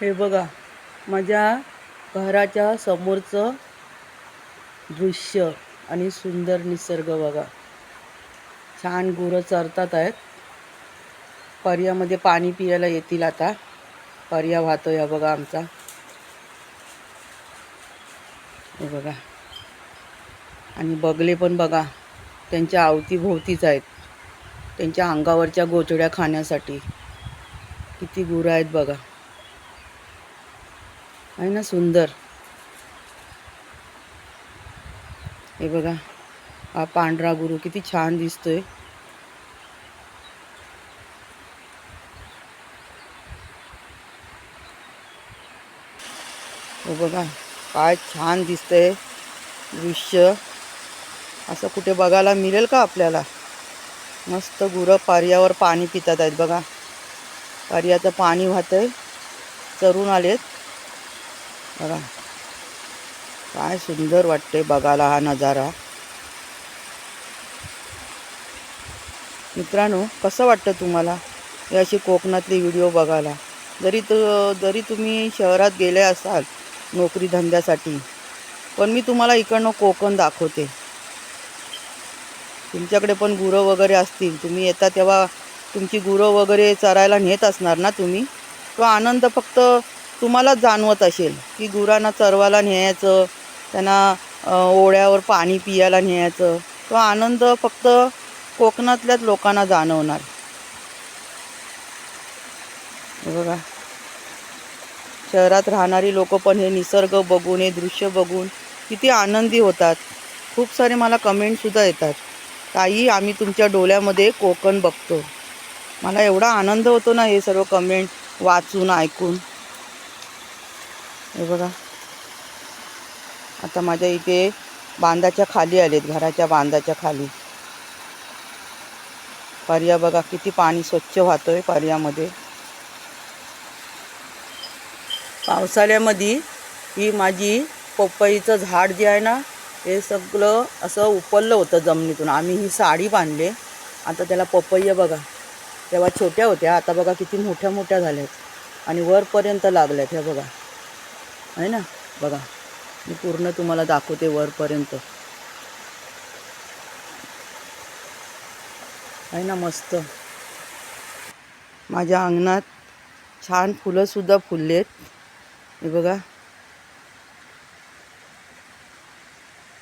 हे बघा माझ्या घराच्या समोरचं दृश्य आणि सुंदर निसर्ग बघा. छान गुरं चरतात आहेत. पर्यामध्ये पाणी पियाला येतील आता. पर्या वाहतो या बघा आमचा. हे बघा. आणि बगले पण बघा त्यांच्या अवतीभोवतीच आहेत. त्यांच्या अंगावरच्या गोचड्या खाण्यासाठी. किती गुरं आहेत बघा. आहे ना सुंदर. हे बघा हा पांढरा गुरु किती छान दिसतोय. हो बघा काय छान दिसतंय दृश्य. असं कुठे बघायला मिळेल का आपल्याला? मस्त गुरं पार्यावर पाणी पितात आहेत बघा. पार्याचं पाणी वाहतंय चरून आलेत. बघा. काय सुंदर वाटते बघायला हा नजारा. मित्रांनो कसं वाटतं तुम्हाला हे अशी कोकणातली व्हिडिओ बघायला? जरी त जरी तुम्ही शहरात गेले असाल नोकरी धंद्यासाठी पण मी तुम्हाला इकडनं कोकण दाखवते. तुमच्याकडे पण गुरं वगैरे असतील तुम्ही येता तेव्हा तुमची गुरं वगैरे चरायला नेत असणार ना तुम्ही? तो आनंद फक्त तुम्हाला जाणवत असेल की गुरांना चरवायला न्यायचं त्यांना ओढ्यावर पाणी पियाला न्यायचं तो आनंद फक्त कोकणातल्याच लोकांना जाणवणार. बघा. शहरात राहणारी लोक पण हे निसर्ग बघून हे दृश्य बघून किती आनंदी होतात. खूप सारे मला कमेंटसुद्धा येतात. ताई आम्ही तुमच्या डोळ्यामध्ये कोकण बघतो. मला एवढा आनंद होतो ना हे सर्व कमेंट वाचून ऐकून. हे बघा. आता माझ्या इथे बांधाच्या खाली आलेत घराच्या बांधाच्या खाली. पर्या बघा किती पाणी स्वच्छ वाहतोय पर्यामध्ये. पावसाळ्यामध्ये ही माझी पपईचं झाड जे आहे ना हे सगळं असं उपललं होतं जमिनीतून. आम्ही ही साडी बांधले. आता त्याला पपई बघा. तेव्हा छोट्या होत्या. आता बघा किती मोठ्या मोठ्या झाल्यात. आणि वरपर्यंत लागल्यात ह्या बघा. आहे ना? बघा मी पूर्ण तुम्हाला दाखवते वरपर्यंत. आहे ना मस्त. माझ्या अंगणात छान फुलंसुद्धा आहेत हे बघा.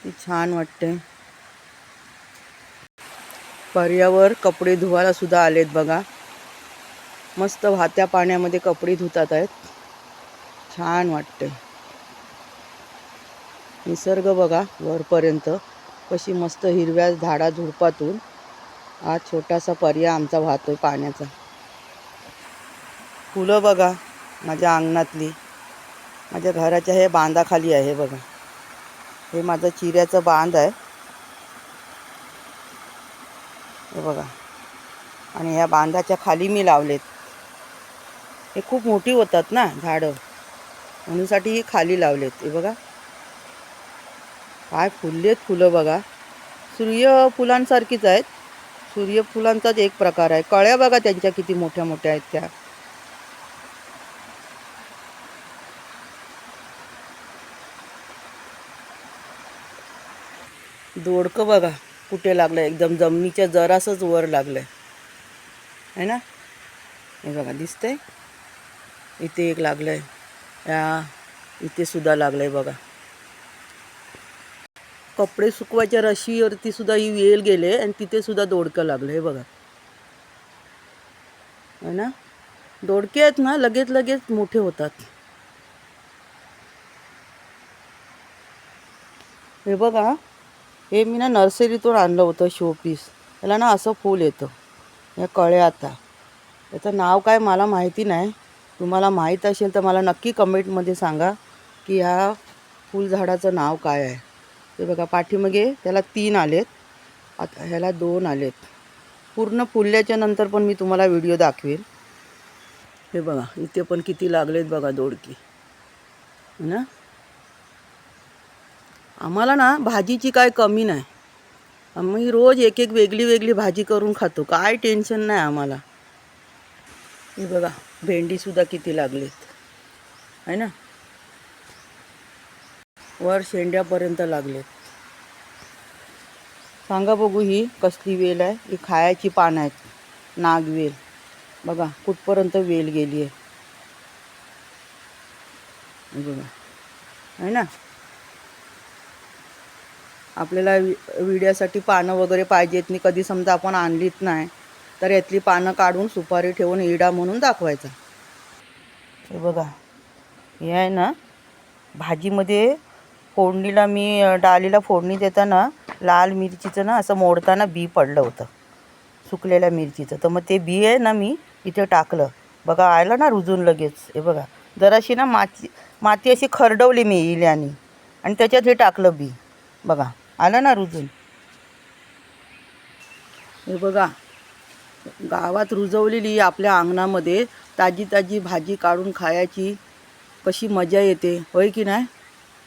ती छान वाटते पर्यावर कपडे धुवायला सुद्धा आलेत बघा. मस्त वाहत्या पाण्यामध्ये कपडे धुतात आहेत. छान वाटते निसर्ग बघा वरपर्यंत. कशी मस्त हिरव्या झाडा झुडपातून. हा छोटासा पर्याय आमचा वाहतोय पाण्याचा. फुलं बघा माझ्या अंगणातली. माझ्या घराच्या हे बांधाखाली आहे बघा. हे माझं चिऱ्याचं बांध आहे. हे बघा. आणि ह्या बांधाच्या खाली मी लावलेत. हे खूप मोठी होतात ना झाडं. म्हणूनसाठी ही खाली लावलेत. हे बघा. काय फुललेत फुलं बघा. सूर्यफुलांसारखीच आहेत. सूर्यफुलांचाच एक प्रकार आहे. कळ्या बघा त्यांच्या किती मोठ्या मोठ्या आहेत त्या. दोडकं बघा. कुठे लागलं एकदम जमिनीच्या जरासंच वर लागलंय. है ना? हे बघा दिसतंय? इथे एक लागलंय. या इथे सुद्धा लागलंय बघा. कपडे सुकवायच्या रशीवरती सुद्धा ही वेल गेले आणि तिथे सुद्धा दोडकं लागलं हे बघा. है ना? दोडके आहेत ना लगेच लगेच मोठे होतात. हे बघा हे मी ना नर्सरीतून आणलं होतं शोपीस त्याला ना असं फूल येतं. या कळ्या आता. त्याचं नाव काय मला माहिती नाही. तुम्हाला माहीत असेल तर मला नक्की कमेंटमध्ये सांगा की ह्या फुलझाडाचं नाव काय आहे. ते बघा पाठीमागे त्याला तीन आलेत. आता ह्याला दोन आलेत. पूर्ण फुलल्याच्या नंतर पण मी तुम्हाला व्हिडिओ दाखवेन. हे बघा इथे पण किती लागलेत बघा दोडकी. ना? आम्हाला ना भाजीची काय कमी नाही. आम्ही रोज एक एक वेगळी वेगळी भाजी करून खातो. काय टेन्शन नाही आम्हाला. हे बघा भेंडीसुद्धा किती लागलेत. आहे ना? वर शेंड्यापर्यंत लागलेत. सांगा बघू ही कसली वेल आहे. ही खायची पानं आहेत. नागवेल बघा कुठपर्यंत वेल गेली आहे. बघा. आहे ना? आपल्याला वि विड्यासाठी पानं वगैरे पाहिजेत. नाही कधी समजा आपण आणलीच नाही तर यातली पानं काढून सुपारी ठेवून इडा म्हणून दाखवायचा. हे बघा हे आहे ना भाजीमध्ये फोडणीला मी डालीला डाळीला फोडणी देताना लाल मिरचीचं ना असं मोडताना बी पडलं होतं सुकलेल्या मिरचीचं. तर मग ते बी आहे ना मी इथे टाकलं. बघा आलं ना रुजून लगेच. हे बघा जराशी ना माती माती अशी खरडवली मी इल्याने. आणि त्याच्यात हे टाकलं बी. बघा आलं ना रुजून. हे बघा गावात रुजवलेली आपल्या अंगणामध्ये ताजी ताजी भाजी काढून खायची कशी मजा येते होय की नाही?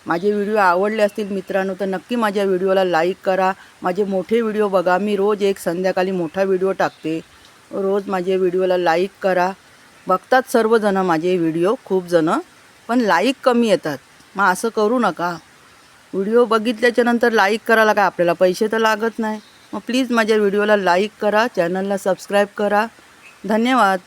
माझे व्हिडिओ आवडले असतील मित्रांनो तर नक्की माझ्या व्हिडिओला लाईक करा. माझे मोठे व्हिडिओ बघा. मी रोज एक संध्याकाळी मोठा व्हिडिओ टाकते. रोज माझे व्हिडिओला लाईक करा. बघतात सर्वजणं माझे व्हिडिओ खूप जणं पण लाईक कमी येतात. मग असं करू नका. व्हिडिओ बघितल्याच्यानंतर लाईक करायला काय? आपल्याला पैसे तर लागत नाही. मग प्लीज माझ्या व्हिडिओला लाईक करा चॅनलला सबस्क्राईब करा. धन्यवाद.